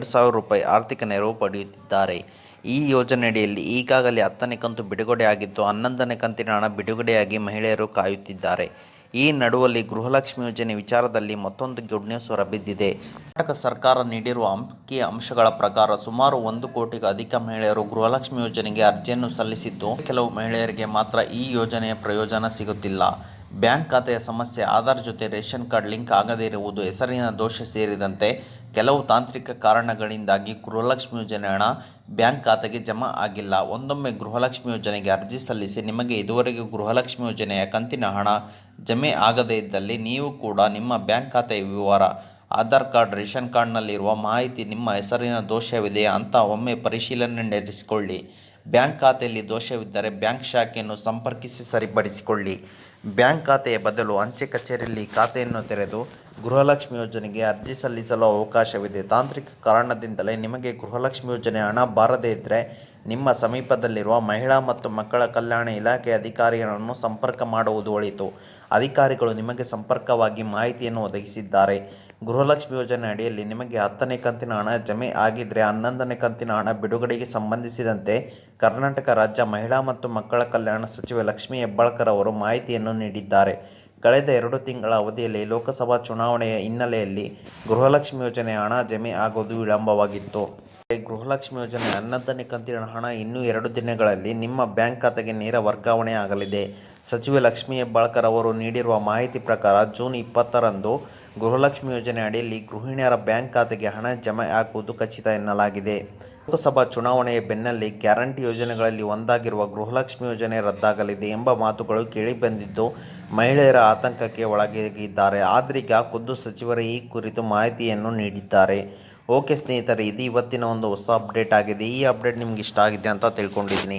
ಎರಡು ಸಾವಿರ ರೂಪಾಯಿ ಆರ್ಥಿಕ ನೆರವು ಪಡೆಯುತ್ತಿದ್ದಾರೆ. ಈ ಯೋಜನೆಯಡಿಯಲ್ಲಿ ಈಗಾಗಲೇ ಹತ್ತನೇ ಕಂತು ಬಿಡುಗಡೆಯಾಗಿದ್ದು, ಹನ್ನೊಂದನೇ ಕಂತಿನ ಹಣ ಬಿಡುಗಡೆಯಾಗಿ ಮಹಿಳೆಯರು ಕಾಯುತ್ತಿದ್ದಾರೆ. ಈ ನಡುವಲ್ಲಿ ಗೃಹಲಕ್ಷ್ಮಿ ಯೋಜನೆ ವಿಚಾರದಲ್ಲಿ ಮತ್ತೊಂದು ಗುಡ್ ನ್ಯೂಸ್ ಹೊರಬಿದ್ದಿದೆ. ಕರ್ನಾಟಕ ಸರ್ಕಾರ ನೀಡಿರುವ ಅಂಕಿ ಅಂಶಗಳ ಪ್ರಕಾರ ಸುಮಾರು ಒಂದು ಕೋಟಿಗೂ ಅಧಿಕ ಮಹಿಳೆಯರು ಗೃಹಲಕ್ಷ್ಮಿ ಯೋಜನೆಗೆ ಅರ್ಜಿಯನ್ನು ಸಲ್ಲಿಸಿದ್ದು, ಕೆಲವು ಮಹಿಳೆಯರಿಗೆ ಮಾತ್ರ ಈ ಯೋಜನೆಯ ಪ್ರಯೋಜನ ಸಿಗುತ್ತಿಲ್ಲ. ಬ್ಯಾಂಕ್ ಖಾತೆಯ ಸಮಸ್ಯೆ, ಆಧಾರ್ ಜೊತೆ ರೇಷನ್ ಕಾರ್ಡ್ ಲಿಂಕ್ ಆಗದೇ ಇರುವುದು, ಹೆಸರಿನ ದೋಷ ಸೇರಿದಂತೆ ಕೆಲವು ತಾಂತ್ರಿಕ ಕಾರಣಗಳಿಂದಾಗಿ ಗೃಹಲಕ್ಷ್ಮಿ ಯೋಜನೆ ಹಣ ಬ್ಯಾಂಕ್ ಖಾತೆಗೆ ಜಮಾ ಆಗಿಲ್ಲ. ಒಂದೊಮ್ಮೆ ಗೃಹಲಕ್ಷ್ಮಿ ಯೋಜನೆಗೆ ಅರ್ಜಿ ಸಲ್ಲಿಸಿ ನಿಮಗೆ ಇದುವರೆಗೂ ಗೃಹಲಕ್ಷ್ಮಿ ಯೋಜನೆಯ ಕಂತಿನ ಹಣ ಜಮೆ ಆಗದೇ ಇದ್ದಲ್ಲಿ ನೀವು ಕೂಡ ನಿಮ್ಮ ಬ್ಯಾಂಕ್ ಖಾತೆಯ ವಿವರ, ಆಧಾರ್ ಕಾರ್ಡ್, ರೇಷನ್ ಕಾರ್ಡ್ನಲ್ಲಿರುವ ಮಾಹಿತಿ ನಿಮ್ಮ ಹೆಸರಿನ ದೋಷವಿದೆಯಾ ಅಂತ ಒಮ್ಮೆ ಪರಿಶೀಲನೆ ನಡೆಸಿಕೊಳ್ಳಿ. ಬ್ಯಾಂಕ್ ಖಾತೆಯಲ್ಲಿ ದೋಷವಿದ್ದರೆ ಬ್ಯಾಂಕ್ ಶಾಖೆಯನ್ನು ಸಂಪರ್ಕಿಸಿ ಸರಿಪಡಿಸಿಕೊಳ್ಳಿ. ಬ್ಯಾಂಕ್ ಖಾತೆಯ ಬದಲು ಅಂಚೆ ಕಚೇರಿಯಲ್ಲಿ ಖಾತೆಯನ್ನು ತೆರೆದು ಗೃಹಲಕ್ಷ್ಮಿ ಯೋಜನೆಗೆ ಅರ್ಜಿ ಸಲ್ಲಿಸಲು ಅವಕಾಶವಿದೆ. ತಾಂತ್ರಿಕ ಕಾರಣದಿಂದಲೇ ನಿಮಗೆ ಗೃಹಲಕ್ಷ್ಮಿ ಯೋಜನೆ ಹಣ ಬಾರದೇ ಇದ್ದರೆ ನಿಮ್ಮ ಸಮೀಪದಲ್ಲಿರುವ ಮಹಿಳಾ ಮತ್ತು ಮಕ್ಕಳ ಕಲ್ಯಾಣ ಇಲಾಖೆ ಅಧಿಕಾರಿಗಳನ್ನು ಸಂಪರ್ಕ ಮಾಡುವುದು ಒಳಿತು. ಅಧಿಕಾರಿಗಳು ನಿಮಗೆ ಸಂಪರ್ಕವಾಗಿ ಮಾಹಿತಿಯನ್ನು ಒದಗಿಸಿದ್ದಾರೆ. ಗೃಹಲಕ್ಷ್ಮಿ ಯೋಜನೆ ಅಡಿಯಲ್ಲಿ ನಿಮಗೆ ಹತ್ತನೇ ಕಂತಿನ ಹಣ ಜಮೆ ಆಗಿದ್ರೆ ಹನ್ನೊಂದನೇ ಕಂತಿನ ಹಣ ಬಿಡುಗಡೆಗೆ ಸಂಬಂಧಿಸಿದಂತೆ ಕರ್ನಾಟಕ ರಾಜ್ಯ ಮಹಿಳಾ ಮತ್ತು ಮಕ್ಕಳ ಕಲ್ಯಾಣ ಸಚಿವೆ ಲಕ್ಷ್ಮಿ ಹೆಬ್ಬಾಳ್ಕರ್ ಅವರು ಮಾಹಿತಿಯನ್ನು ನೀಡಿದ್ದಾರೆ. ಕಳೆದ ಎರಡು ತಿಂಗಳ ಅವಧಿಯಲ್ಲಿ ಲೋಕಸಭಾ ಚುನಾವಣೆಯ ಹಿನ್ನೆಲೆಯಲ್ಲಿ ಗೃಹಲಕ್ಷ್ಮಿ ಯೋಜನೆ ಹಣ ಜಮೆ ಆಗೋದು ವಿಳಂಬವಾಗಿತ್ತು. ಗೃಹಲಕ್ಷ್ಮಿ ಯೋಜನೆ ಹನ್ನೊಂದನೇ ಕಂತಿನ ಹಣ ಇನ್ನೂ ಎರಡು ದಿನಗಳಲ್ಲಿ ನಿಮ್ಮ ಬ್ಯಾಂಕ್ ಖಾತೆಗೆ ನೇರ ವರ್ಗಾವಣೆ ಆಗಲಿದೆ ಸಚಿವೆ ಲಕ್ಷ್ಮೀ ಹೆಬ್ಬಾಳ್ಕರ್ ಅವರು ನೀಡಿರುವ ಮಾಹಿತಿ ಪ್ರಕಾರ ಜೂನ್ ಇಪ್ಪತ್ತರಂದು ಗೃಹಲಕ್ಷ್ಮಿ ಯೋಜನೆ ಅಡಿಯಲ್ಲಿ ಗೃಹಿಣಿಯರ ಬ್ಯಾಂಕ್ ಖಾತೆಗೆ ಹಣ ಜಮೆ ಆಗುವುದು ಖಚಿತ ಎನ್ನಲಾಗಿದೆ. ಲೋಕಸಭಾ ಚುನಾವಣೆಯ ಬೆನ್ನಲ್ಲೇ ಗ್ಯಾರಂಟಿ ಯೋಜನೆಗಳಲ್ಲಿ ಒಂದಾಗಿರುವ ಗೃಹಲಕ್ಷ್ಮಿ ಯೋಜನೆ ರದ್ದಾಗಲಿದೆ ಎಂಬ ಮಾತುಗಳು ಕೇಳಿಬಂದಿದ್ದು, ಮಹಿಳೆಯರ ಆತಂಕಕ್ಕೆ ಒಳಗಾಗಿದ್ದಾರೆ. ಆದ್ರೀಗ ಖುದ್ದು ಸಚಿವರೇ ಈ ಕುರಿತು ಮಾಹಿತಿಯನ್ನು ನೀಡಿದ್ದಾರೆ. ಓಕೆ ಸ್ನೇಹಿತರೆ, ಇದು ಇವತ್ತಿನ ಒಂದು ಹೊಸ ಅಪ್ಡೇಟ್ ಆಗಿದೆ. ಈ ಅಪ್ಡೇಟ್ ನಿಮ್ಗೆ ಇಷ್ಟ ಆಗಿದೆ ಅಂತ ತಿಳ್ಕೊಂಡಿದ್ದೀನಿ.